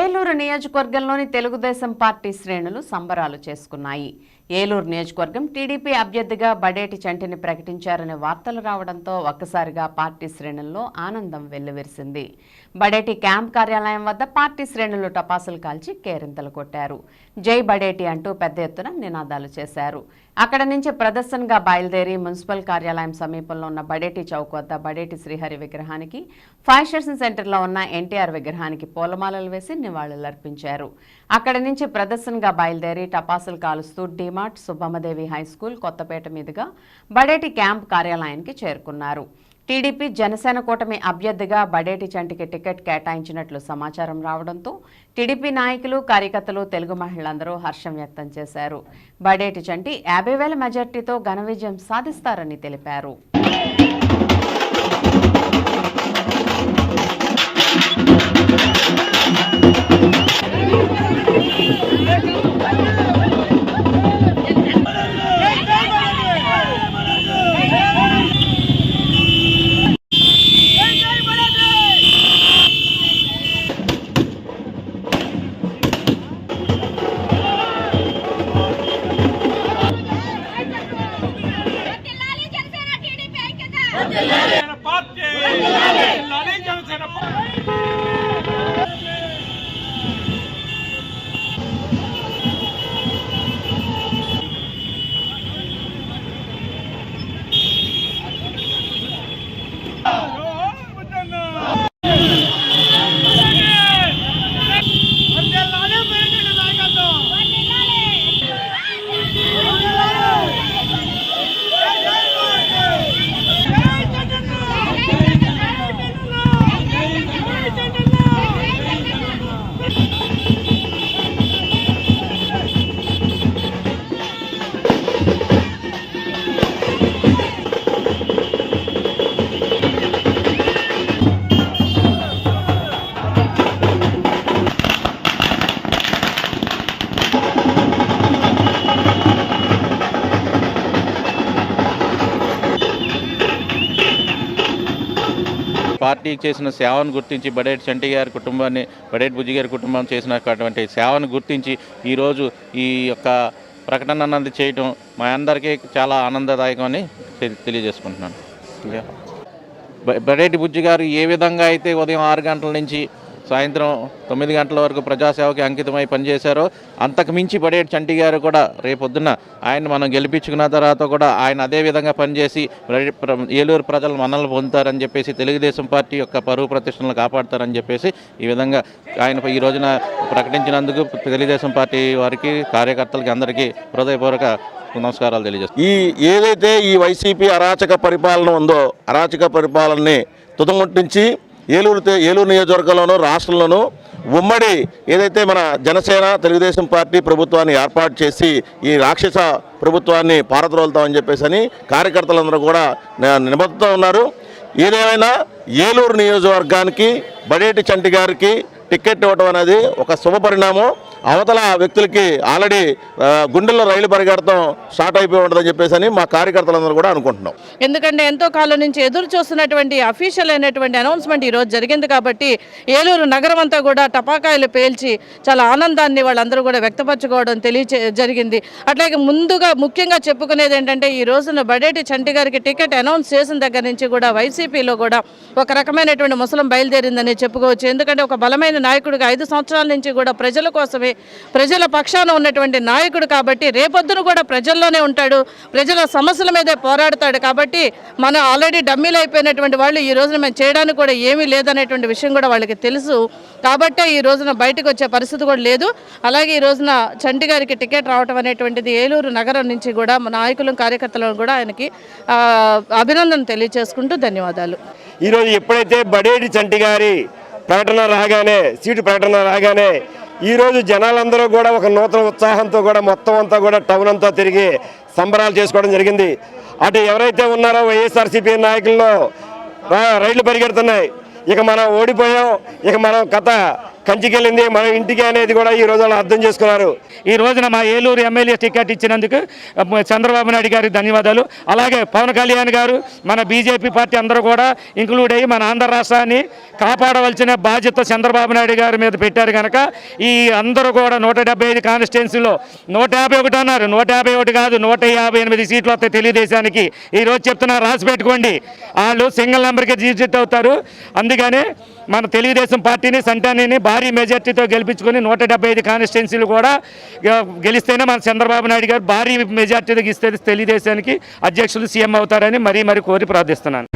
ఏలూరు నియోజకవర్గంలోని తెలుగుదేశం పార్టీ శ్రేణులు సంబరాలు చేసుకున్నాయి. ఏలూరు నియోజకవర్గం టీడీపీ అభ్యర్థిగా బడేటి చంటిని ప్రకటించారనే వార్తలు రావడంతో ఒక్కసారిగా పార్టీ శ్రేణుల్లో ఆనందం వెల్లువిరిసింది. బడేటి క్యాంప్ కార్యాలయం వద్ద పార్టీ శ్రేణులు టపాసులు కాల్చి కేరింతలు కొట్టారు. జై బడేటి అంటూ పెద్ద ఎత్తున నినాదాలు చేశారు. అక్కడ నుంచి ప్రదర్శనగా బయలుదేరి మున్సిపల్ కార్యాలయం సమీపంలో ఉన్న బడేటి చౌక్ వద్ద బడేటి శ్రీహరి విగ్రహానికి ఫైర్ స్టేషన్ సెంటర్లో ఉన్న ఎన్టీఆర్ విగ్రహానికి పూలమాలలు వేసి నివాళులర్పించారు. అక్కడి నుంచి ప్రదర్శనగా బయలుదేరి టపాసులు కాలుస్తూ DMart Subbammadevi high school Kothapeta మీదుగా బడేటి క్యాంప్ కార్యాలయానికి చేరుకున్నారు. టీడీపీ జనసేన కూటమి అభ్యర్థిగా బడేటి చంటికి టికెట్ కేటాయించినట్లు సమాచారం రావడంతో టీడీపీ నాయకులు కార్యకర్తలు తెలుగు మహిళలందరూ హర్షం వ్యక్తం చేశారు. బడేటి చంటి యాభై వేల మెజార్టీతో ఘన విజయం సాధిస్తారని తెలిపారు. అందరికీ పార్టీకి చేసిన సేవను గుర్తించి బడేటి చంటి గారి కుటుంబాన్ని బడేటి బుజ్జి గారి కుటుంబం చేసినటువంటి సేవను గుర్తించి ఈరోజు ఈ యొక్క ప్రకటన అన్నది చేయటం మా అందరికీ చాలా ఆనందదాయకమని తెలియజేసుకుంటున్నాను. బడేటి బుజ్జి గారు ఏ విధంగా అయితే ఉదయం ఆరు గంటల నుంచి సాయంత్రం తొమ్మిది గంటల వరకు ప్రజాసేవకి అంకితమై పనిచేశారో. అంతకు మించి పడేటి చంటి గారు కూడా రేపొద్దున ఆయన మనం గెలిపించుకున్న తర్వాత కూడా ఆయన అదే విధంగా పనిచేసి ఏలూరు ప్రజలు మనల్ని పొందుతారని చెప్పేసి తెలుగుదేశం పార్టీ యొక్క పరువు ప్రతిష్టలను కాపాడతారని చెప్పేసి ఈ విధంగా ఆయన ఈ రోజున ప్రకటించినందుకు తెలుగుదేశం పార్టీ వారికి కార్యకర్తలకి అందరికీ హృదయపూర్వక నమస్కారాలు తెలియజేస్తాను ఈ ఏదైతే ఈ వైసీపీ అరాచక పరిపాలన ఉందో అరాచక పరిపాలనని తుదముట్టించి ఏలూరు ఏలూరు నియోజకవర్గంలోనూ రాష్ట్రంలోనూ ఉమ్మడి ఏదైతే మన జనసేన తెలుగుదేశం పార్టీ ప్రభుత్వాన్ని ఏర్పాటు చేసి ఈ రాక్షస ప్రభుత్వాన్ని పారద్రోలుతామని చెప్పేసి అని కార్యకర్తలందరూ కూడా నిబద్ధత ఉన్నారు. ఏదేమైనా ఏలూరు నియోజకవర్గానికి బడేటి చంటి గారికి టికెట్ ఇవ్వడం అనేది ఒక శుభ పరిణామం అవతల వ్యక్తులకి ఆల్రెడీ గుండెల్లో రైలు పరిగెడతాం స్టార్ట్ అయిపోయి ఉంటుందని చెప్పేసి అని మా కార్యకర్తలందరూ కూడా అనుకుంటున్నాం. ఎందుకంటే ఎంతో కాలం నుంచి ఎదురు చూస్తున్నటువంటి అఫీషియల్ అయినటువంటి అనౌన్స్మెంట్ ఈరోజు జరిగింది కాబట్టి ఏలూరు నగరం అంతా కూడా టపాకాయలు పేల్చి చాలా ఆనందాన్ని వాళ్ళందరూ కూడా వ్యక్తపరచుకోవడం తెలియచే జరిగింది. అట్లాగే ముందుగా ముఖ్యంగా చెప్పుకునేది ఏంటంటే ఈ రోజున బడేటి చంటి గారికి టికెట్ అనౌన్స్ చేసిన దగ్గర నుంచి కూడా వైసీపీలో కూడా ఒక రకమైనటువంటి ముసలం బయలుదేరిందని చెప్పుకోవచ్చు. ఎందుకంటే ఒక బలమైన నాయకుడిగా ఐదు సంవత్సరాల నుంచి కూడా ప్రజల కోసమే ప్రజల పక్షాన ఉన్నటువంటి నాయకుడు కాబట్టి రేపొద్దున కూడా ప్రజల్లోనే ఉంటాడు. ప్రజల సమస్యల మీదే పోరాడతాడు కాబట్టి మనం ఆల్రెడీ డమ్మీలు అయిపోయినటువంటి వాళ్ళు ఈ రోజున మేము చేయడానికి కూడా ఏమీ లేదనేటువంటి విషయం కూడా వాళ్ళకి తెలుసు. కాబట్టే ఈ రోజున బయటకు వచ్చే పరిస్థితి కూడా లేదు. అలాగే ఈ రోజున చంటి గారికి టికెట్ రావటం అనేటువంటిది ఏలూరు నగరం నుంచి కూడా మన నాయకులు కార్యకర్తలను కూడా ఆయనకి అభినందన తెలియజేసుకుంటూ ధన్యవాదాలు. ఈరోజు ఎప్పుడైతే బడేటి చంటి గారి ప్రకటన రాగానే సీటు ప్రకటన రాగానే ఈరోజు జనాలందరూ కూడా ఒక నూతన ఉత్సాహంతో కూడా మొత్తం అంతా కూడా టౌన్ అంతా తిరిగి సంబరాలు చేసుకోవడం జరిగింది. అటు ఎవరైతే ఉన్నారో వైఎస్ఆర్సీపీ నాయకుల్లో రైళ్ళు పరిగెడుతున్నాయి. ఇక మనం ఓడిపోయాం. ఇక మనం కథ కంచికెళ్ళింది. మన ఇంటికి అనేది కూడా ఈ రోజు అర్థం చేసుకున్నారు. ఈ రోజున మా ఏలూరు ఎమ్మెల్యే టికెట్ ఇచ్చినందుకు చంద్రబాబు నాయుడు గారికి ధన్యవాదాలు. అలాగే పవన్ కళ్యాణ్ గారు మన బీజేపీ పార్టీ అందరూ కూడా ఇంక్లూడ్ అయ్యి మన ఆంధ్ర రాష్ట్రాన్ని కాపాడవలసిన బాధ్యత చంద్రబాబు నాయుడు గారి మీద పెట్టారు కనుక ఈ అందరూ కూడా నూట డెబ్బై ఐదు కాన్స్టిట్యున్సీలో నూట యాభై ఒకటి అన్నారు. నూట యాభై ఒకటి కాదు నూట యాభై ఎనిమిది సీట్లు వస్తాయి తెలుగుదేశానికి. ఈరోజు చెప్తున్నా రాసి పెట్టుకోండి. వాళ్ళు సింగిల్ నెంబర్కి జీజిట్ అవుతారు. అందుకనే మన తెలుగుదేశం పార్టీని సంటానిని భారీ మెజార్టీతో గెలిపించుకొని నూట డెబ్బై ఐదు కాన్స్టిట్యున్సీలు కూడా గెలిస్తేనే మన చంద్రబాబు నాయుడు గారు భారీ మెజార్టీతో ఇస్తే తెలుగుదేశానికి అధ్యక్షులు సీఎం అవుతారని మరీ మరీ కోరి ప్రార్థిస్తున్నాను.